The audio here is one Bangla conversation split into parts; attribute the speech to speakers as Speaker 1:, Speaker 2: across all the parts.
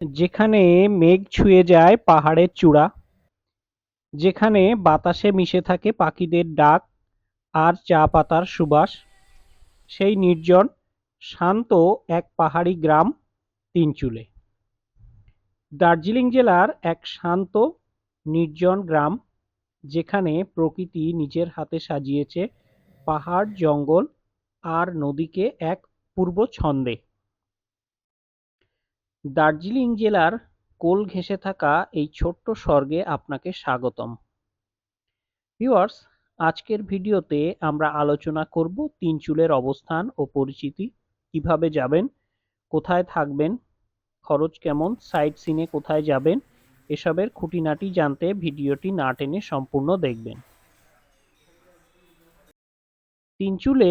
Speaker 1: যেখানে মেঘ ছুঁয়ে যায় পাহাড়ের চূড়া, যেখানে বাতাসে মিশে থাকে পাখিদের ডাক আর চা পাতার সুবাস, সেই নির্জন শান্ত এক পাহাড়ি গ্রাম তিনচুলে। দার্জিলিং জেলার এক শান্ত, নির্জন গ্রাম যেখানে প্রকৃতি নিজের হাতে সাজিয়েছে পাহাড়, জঙ্গল আর নদীকে এক পূর্ব ছন্দে দার্জিলিং জেলার কোল ঘেঁষে থাকা এই ছোট্ট স্বর্গে আপনাকে স্বাগতম। ভিউয়ার্স, আজকের ভিডিওতে আমরা আলোচনা করব তিনচুলের অবস্থান ও পরিচিতি, কীভাবে যাবেন, কোথায় থাকবেন, খরচ কেমন, সাইট সিনে কোথায় যাবেন, এসবের খুঁটিনাটি জানতে ভিডিওটি না টেনে সম্পূর্ণ দেখবেন। তিনচুলে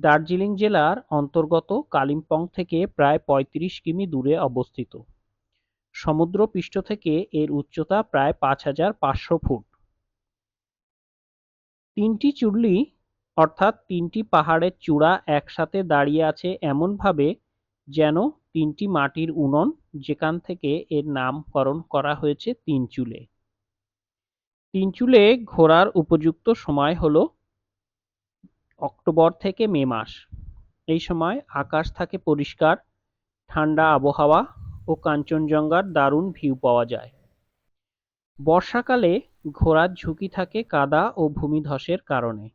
Speaker 1: দার্জিলিং জেলার অন্তর্গত কালিম্পং থেকে প্রায় ৩৫ কিমি দূরে অবস্থিত। সমুদ্রপৃষ্ঠ থেকে এর উচ্চতা প্রায় পাঁচ হাজার পাঁচশো ফুট। তিনটি চুল্লি, অর্থাৎ তিনটি পাহাড়ের চূড়া একসাথে দাঁড়িয়ে আছে এমনভাবে যেন তিনটি মাটির উনন যেখান থেকে এর নামকরণ করা হয়েছে তিনচুলে তিনচুলে ঘোরার উপযুক্ত সময় হলো অক্টোবর থেকে মে মাস। এই সময় আকাশ থাকে পরিষ্কার, ঠান্ডা আবহাওয়া ও কাঞ্চনজঙ্ঘার দারুণ ভিউ পাওয়া যায়। বর্ষাকালে ঘোরার ঝুঁকি থাকে কাদা ও ভূমিধসের কারণে।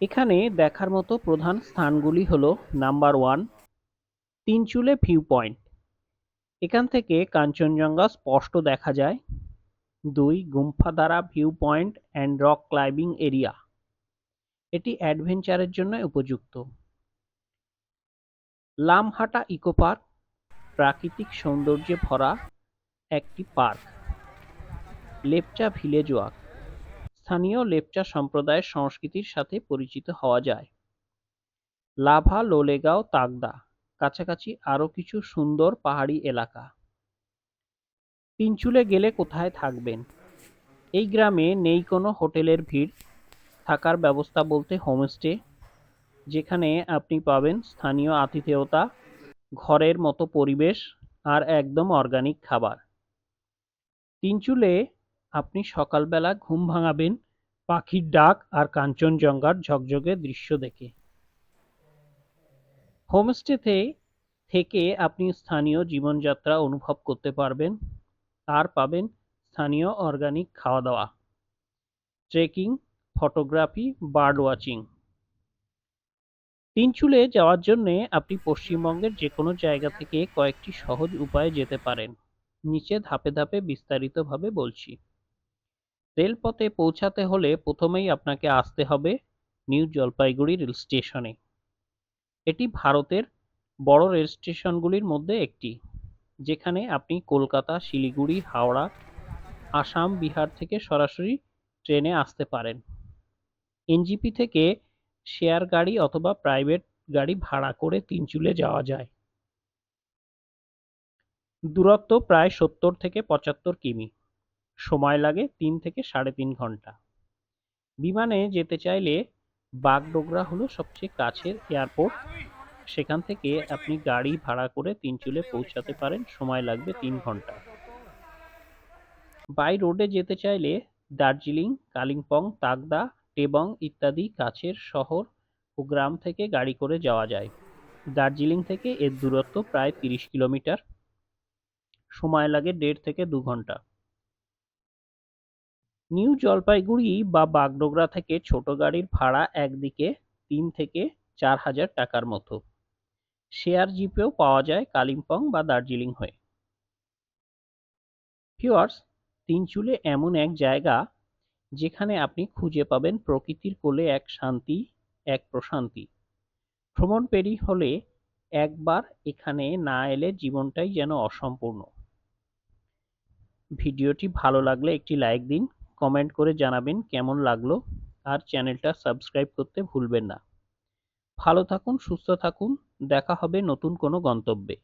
Speaker 1: এখানে দেখার মতো প্রধান স্থানগুলি হল number one, Tinchuley view point. এখান থেকে কাঞ্চনজঙ্ঘা স্পষ্ট দেখা যায়। দুই Gumbadhara view point and rock climbing area এটি অ্যাডভেঞ্চারের জন্য উপযুক্ত। লামহাটা ইকো পার্ক প্রাকৃতিক সৌন্দর্যে ভরা একটি পার্ক লেপচা ভিলেজ ওয়াক স্থানীয় লেপচা সম্প্রদায়ের সংস্কৃতির সাথে পরিচিত হওয়া যায়। লাভা, লোলেগাঁও, তাগদা, কাছাকাছি আরও কিছু সুন্দর পাহাড়ি এলাকা। তিনচুলে গেলে কোথায় থাকবেন? এই গ্রামে নেই কোনো হোটেলের ভিড়। থাকার ব্যবস্থা বলতে হোমস্টে, যেখানে আপনি পাবেন স্থানীয় আতিথেয়তা, ঘরের মতো পরিবেশ আর একদম অর্গানিক খাবার। তিনচুলে আপনি সকালবেলা ঘুম ভাঙাবেন, পাখির ডাক আর কাঞ্চনজঙ্ঘার ঝকঝকে দৃশ্য দেখে। হোমস্টেতে থেকে আপনি স্থানীয় জীবনযাত্রা অনুভব করতে পারবেন। আর পাবেন স্থানীয় অর্গানিক খাওয়া দাওয়া trekking photography bird watching Tinchuley যাওয়ার জন্যে আপনি পশ্চিমবঙ্গের যে কোনো জায়গা থেকে কয়েকটি সহজ উপায়ে যেতে পারেন, নিচে ধাপে ধাপে বিস্তারিতভাবে বলছি। রেলপথে পৌঁছাতে হলে প্রথমেই আপনাকে আসতে হবে নিউ জলপাইগুড়ি রেল স্টেশনে। এটি ভারতের বড় রেল স্টেশনগুলির মধ্যে একটি। যেখানে আপনি কলকাতা, শিলিগুড়ি, হাওড়া, আসাম, বিহার থেকে সরাসরি ট্রেনে আসতে পারেন। এনজিপি থেকে শেয়ার গাড়ি অথবা প্রাইভেট গাড়ি ভাড়া করে তিনচুলে যাওয়া যায়। দূরত্ব প্রায় সত্তর থেকে পঁচাত্তর কিমি। সময় লাগে তিন থেকে সাড়ে তিন ঘণ্টা। বিমানে যেতে চাইলে বাগডোগরা হলো সবচেয়ে কাছের এয়ারপোর্ট। সেখান থেকে আপনি গাড়ি ভাড়া করে তিনচুলে পৌঁছাতে পারেন, সময় লাগবে তিন ঘণ্টা। বাই রোডে যেতে চাইলে দার্জিলিং, কালিম্পং, তাগদা, টেবং ইত্যাদি কাছের শহর ও গ্রাম থেকে গাড়ি করে যাওয়া যায়। দার্জিলিং থেকে এর দূরত্ব প্রায় তিরিশ কিলোমিটার। সময় লাগে দেড় থেকে দু ঘণ্টা। নিউ জলপাইগুড়ি বা বাগডোগরা থেকে ছোট গাড়ির ভাড়া একদিকে তিন থেকে চার হাজার টাকার মতো। শেয়ার জিপেও পাওয়া যায় কালিম্পং বা দার্জিলিং হয়ে। ভিউয়ার্স, তিনচুলে এমন এক জায়গা যেখানে আপনি খুঁজে পাবেন প্রকৃতির কোলে এক শান্তি, এক প্রশান্তি। ভ্রমণ পেরি হলে একবার এখানে না এলে জীবনটাই যেন অসম্পূর্ণ। ভিডিওটি ভালো লাগলে একটি লাইক দিন, কমেন্ট করে জানাবেন কেমন লাগল, আর চ্যানেলটা সাবস্ক্রাইব করতে ভুলবেন না। ভালো থাকুন, সুস্থ থাকুন দেখা হবে নতুন কোনো গন্তব্যে।